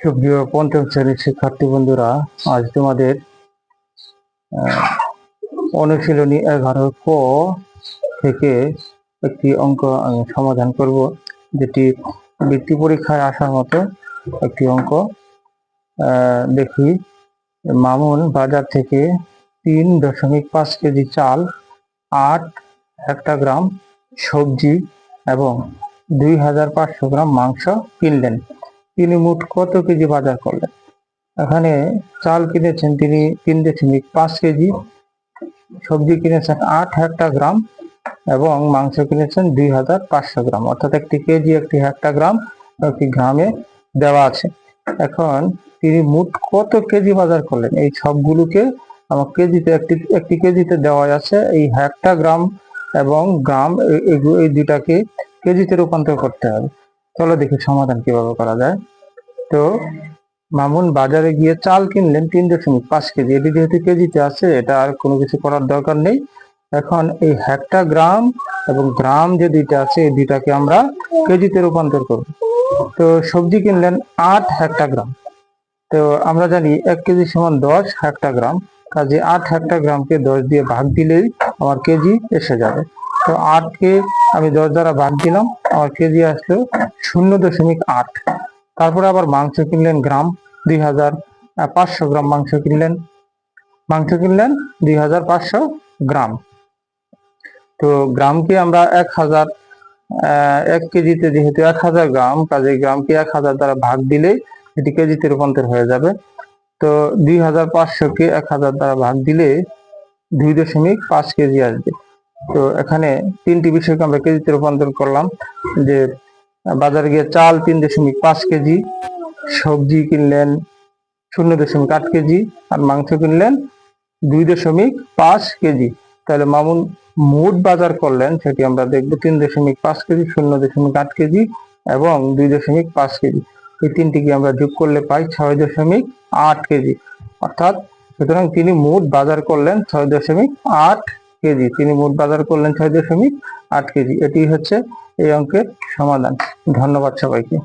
সুপ্রিয় পঞ্চম শ্রেণির শিক্ষার্থী বন্ধুরা, আজ তোমাদের অনুশীলনী এগারো ক থেকে একটি অঙ্ক আমি সমাধান করব, যেটি বৃত্তি পরীক্ষায় আসার মতো একটি অঙ্ক। দেখি, মামুন বাজার থেকে তিন দশমিক পাঁচ কেজি চাল, আট হেক্টাগ্রাম সবজি এবং দুই হাজার পাঁচশো গ্রাম মাংস কিনলেন। তিনি মোট কত কেজি বাজার করলেন? এখানে চাল কিনেছেন তিনি তিন দশমিক পাঁচ কেজি, সবজি কিনেছেন আট হেক্টাগ্রাম এবং মাংস কিনেছেন দুই হাজার পাঁচশো গ্রাম। অর্থাৎ একটি কেজি একটি হেক্টাগ্রাম একটি গ্রামে দেওয়া আছে। এখন তিনি মোট কত কেজি বাজার করলেন? এই সবগুলোকে আমার কেজিতে একটি একটি কেজিতে দেওয়া আছে। এই এবং গ্রাম, এ- এগু- এই দুটাকে কেজিতে রূপান্তর করতে হবে। চলো দেখি সমাধান কীভাবে করা যায়। তো মামুন বাজারে গিয়ে চাল কিনলেন তিন দশমিক পাঁচ কেজি। এটি যেহেতু কেজিতে আছে, এটা আর কোনো কিছু করার দরকার নেই। এখন এই হেক্টা গ্রাম এবং গ্রাম যে দুইটা আছে, এই দুইটাকে আমরা কেজিতে রূপান্তর করব। তো সবজি কিনলেন আট হেক্টা গ্রাম। তো আমরা জানি এক কেজি সমান দশ হেক্টাগ্রাম কাজে আট হেক্টা গ্রামকে দশ দিয়ে ভাগ দিলেই আমার কেজি এসে যাবে। তো আটকে আমি দশ দ্বারা ভাগ দিলাম, আমার কেজি আসলো শূন্য দশমিক আট। তারপরে আবার মাংস কিনলেন গ্রাম দুই হাজার পাঁচশো গ্রাম মাংস কিনলেন। মাংস কিনলেন দুই হাজার পাঁচশো গ্রাম। তো গ্রামকে আমরা এক হাজার এক কেজিতে যেহেতু এক হাজার গ্রাম, কাজে গ্রামকে এক হাজার দ্বারা ভাগ দিলেই এটি কেজিতে রূপান্তর হয়ে যাবে। তো দুই হাজার পাঁচশোকে এক হাজার দ্বারা ভাগ দিলে দুই দশমিক পাঁচ কেজি আসবে। তো এখানে তিনটি বিষয়কে আমরা কেজিতে রূপান্তর করলাম যে বাজারে গিয়ে চাল তিন দশমিক পাঁচ কেজি, সবজি কিনলেন শূন্য দশমিক আট কেজি আর মাংস কিনলেন দুই দশমিক পাঁচ কেজি। তাহলে মামুন মোট বাজার করলেন সেটি আমরা দেখব তিন দশমিক পাঁচ কেজি, শূন্য দশমিক আট কেজি এবং দুই দশমিক পাঁচ কেজি। এই তিনটিকে আমরা যোগ করলে পাই ছয় দশমিক আট কেজি। অর্থাৎ সুতরাং তিনি মোট বাজার করলেন ছয় দশমিক আট কেজি। তিনি মোট বাজার করলেন ছয় দশমিক আট কেজি। এটি হচ্ছে এই অঙ্কের সমাধান। ধন্যবাদ সবাইকে।